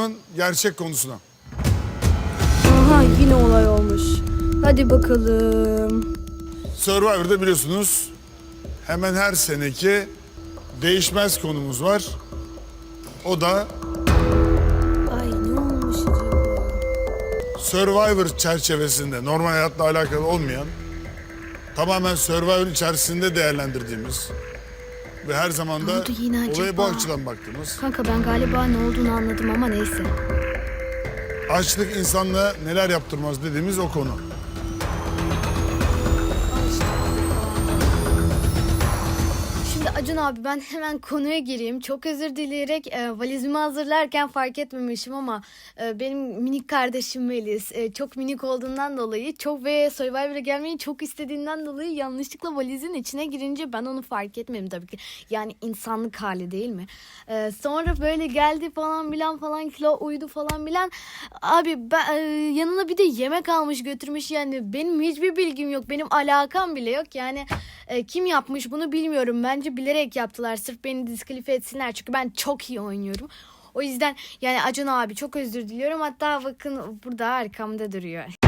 Gelelim gerçek konusuna. Aha yine olay olmuş. Hadi bakalım. Survivor'da biliyorsunuz hemen her seneki değişmez konumuz var. O da Ay ne olmuş acaba? Survivor çerçevesinde normal hayatla alakalı olmayan tamamen Survivor içerisinde değerlendirdiğimiz ve her zaman da oldu yine olaya bu acaba? açıdan baktığımız Kanka ben galiba ne olduğunu anladım ama neyse. açlık insanla neler yaptırmaz dediğimiz o konu. Acun abi ben hemen konuya gireyim. Çok özür dileyerek e, valizimi hazırlarken fark etmemişim ama e, benim minik kardeşim Melis e, çok minik olduğundan dolayı çok ve Survivor'a gelmeyi çok istediğinden dolayı yanlışlıkla valizin içine girince ben onu fark etmedim tabii ki. Yani insanlık hali değil mi? E, sonra böyle geldi falan bilen falan kilo uydu falan bilen. Abi ben, e, yanına bir de yemek almış götürmüş yani benim hiçbir bilgim yok. Benim alakam bile yok yani. E, kim yapmış bunu bilmiyorum. Bence bilerek yaptılar. Sırf beni diskalifiye etsinler. Çünkü ben çok iyi oynuyorum. O yüzden yani Acun abi çok özür diliyorum. Hatta bakın burada arkamda duruyor.